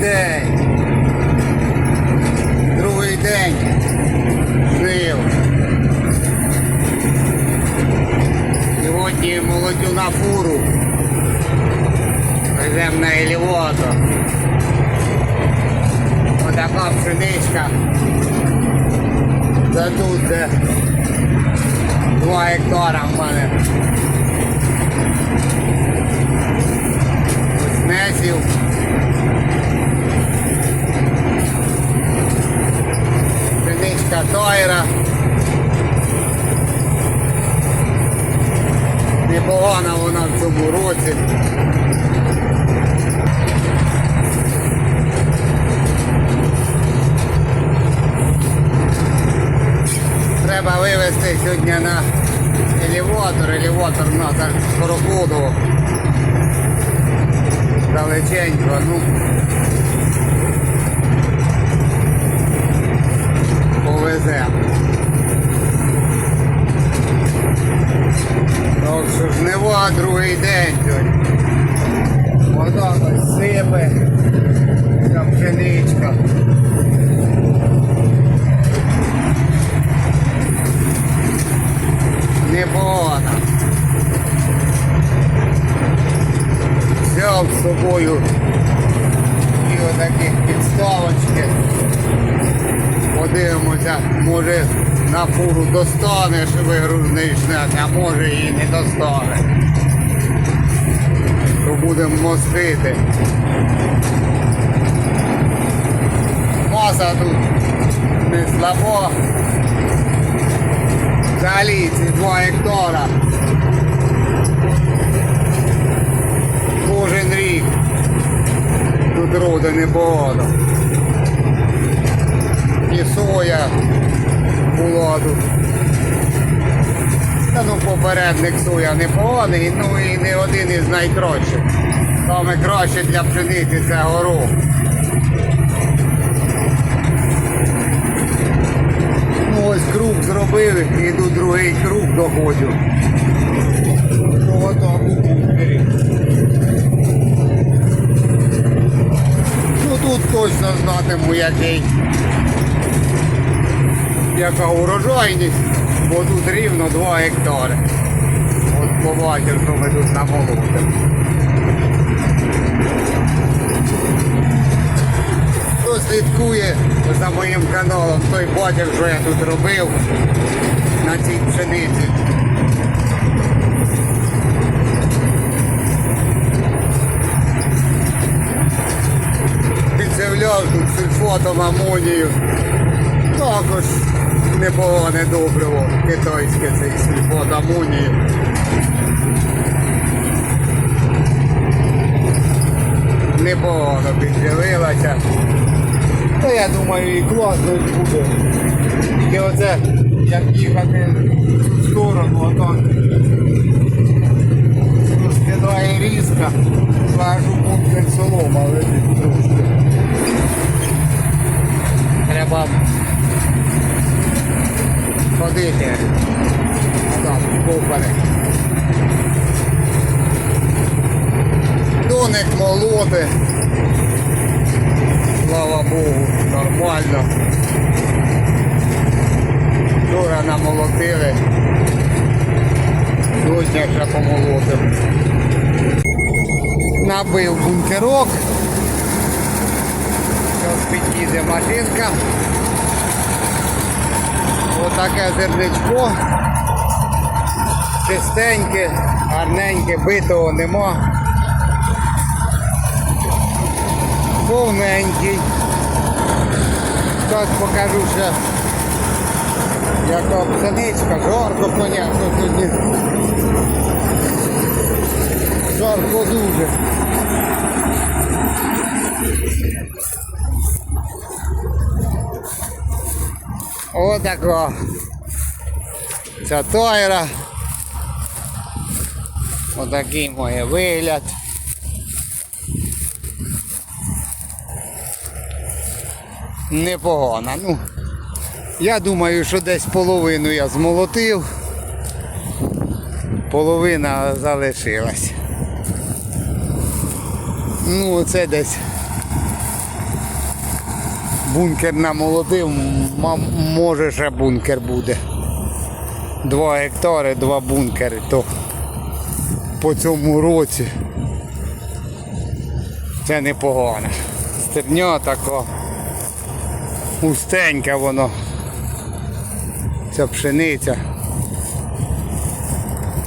день. Другий день. Жив. Сьогодні молодю на фуру. Веземо на елеватор. Отака пшеничка. Це тут де 2 гектара в мене. Смесів. Пшеничка тойра. Непогана вона в цьому році. Треба вивезти сьогодні на елеватор. Елеватор у нас аж скороходово. Далеченько, ну. Повеземо. Так що жнива другий день сьогодні. Вода сипе. Ця пшеничка. Вигрузний шнек, а може і не достане. То будемо мостити. Маса тут не слабо. Взагалі ці 2 гектара. Кожен рік. Тут роди небагато. І попередник соя непоганий, ну і не один із найкращих. Саме краще для пшениці це горох. Ну ось круг зробили, іду другий круг доходжу. Ну. Ну тут точно знатиму який. Яка урожайність, бо тут рівно 2 гектари. Що ми тут намолотимо. Хто слідкує за моїм каналом, той бачив, що я тут робив на цій пшениці. Підзявляв тут сульфатом амонію. Також непогане добриво китайське цей сульфат амонію. Непогано підживилася. Та я думаю і класно буде. Тільки оце як їхати в цю сторону, а то скидає різка, кажу бункер солома лежить трошки. Треба ходити. Так, поперек. Доник молоти. Слава Богу, нормально. Вчора намолотили. Сьогодні ще помолотив. Набив бункерок. Зараз під'їде машинка. Отаке зерничко. Чистеньке, гарненьке, битого нема. Повненький. Зараз покажу ще яка пшеничка, жарко, понятно, сьогодні. Жарко дуже. Отако. Ця тойра. Отакий має вигляд. Непогана. Ну, я думаю, що десь половину я змолотив, половина залишилась. Ну, це десь Бункер намолотив, може ще бункер буде. Два гектари, два бункери, то по цьому році. Це непогано. Стерня така. Густенька воно. Ця пшениця.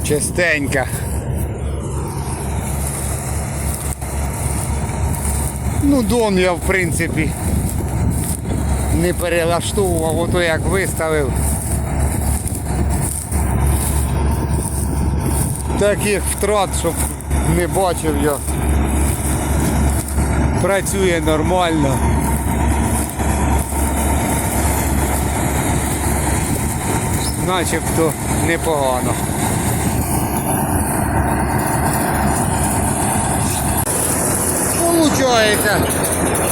Чистенька. Ну, дом я в принципі не перелаштовував, ото як виставив. Таких втрат, щоб не бачив я. Працює нормально. Начебто непогано. Получається.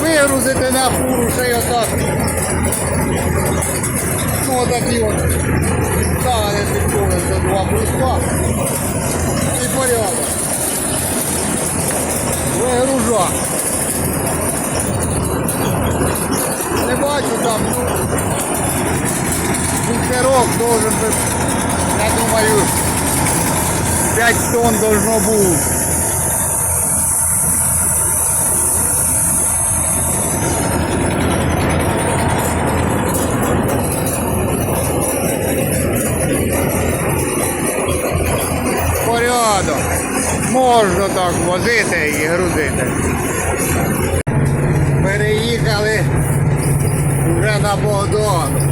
Вигрузити на фуру ще й отак. Ну отакі от. стане за два бруска. І порядок. 5 тонн должно бути. Порядок. Можна так возити і грузити. Переїхали вже на Богдану.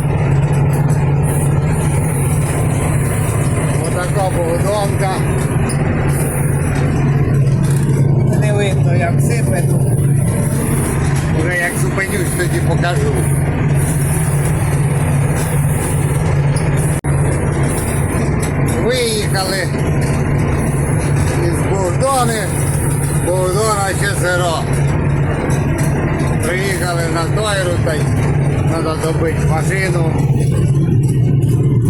Отака Богданка. Ще. Приїхали на Тойру та треба добити машину.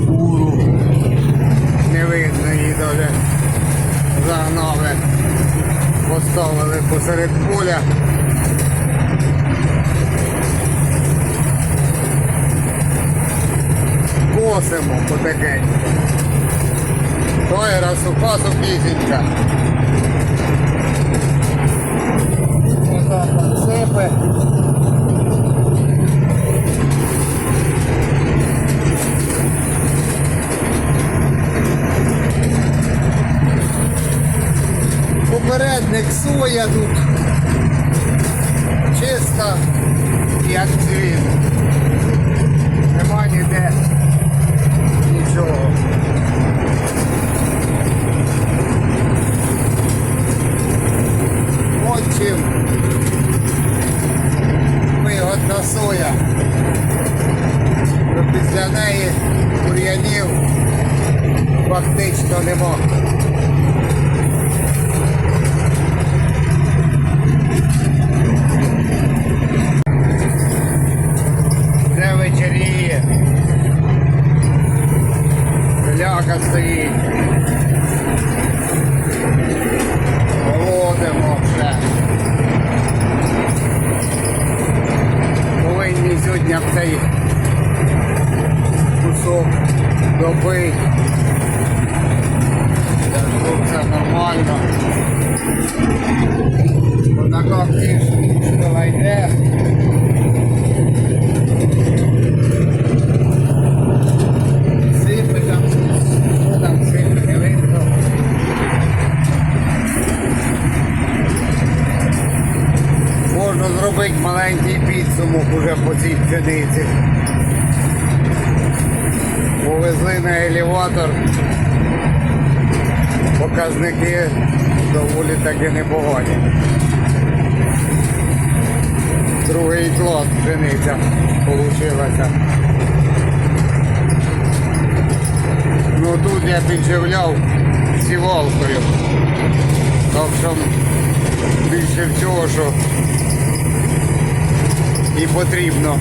Уру. Не видно її даже загнали. Поставили посеред поля. Косимо потихеньку. Тойра суха сухісінька. Отак от сипе. Попередник соя тут. Цей кусок що все нормально. Отака кишка йде. По цій. Повезли на елеватор. Показники доволі таки непогані. Другий клас пшениця получилася. Ну тут я підживляв сівалкою. Так що більше всього, що і потрібно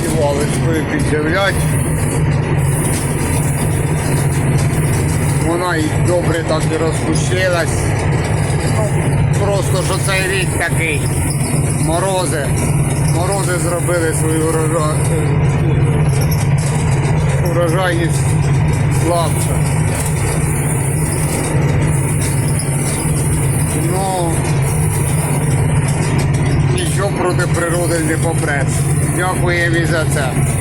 сівалочкою підживляти. Вона і добре так і розпущилась. Просто що цей рік такий. Морози, Морози зробили свою урожа... урожайність слабша. Ну, нічого проти природи не попреш. Дякую і за це.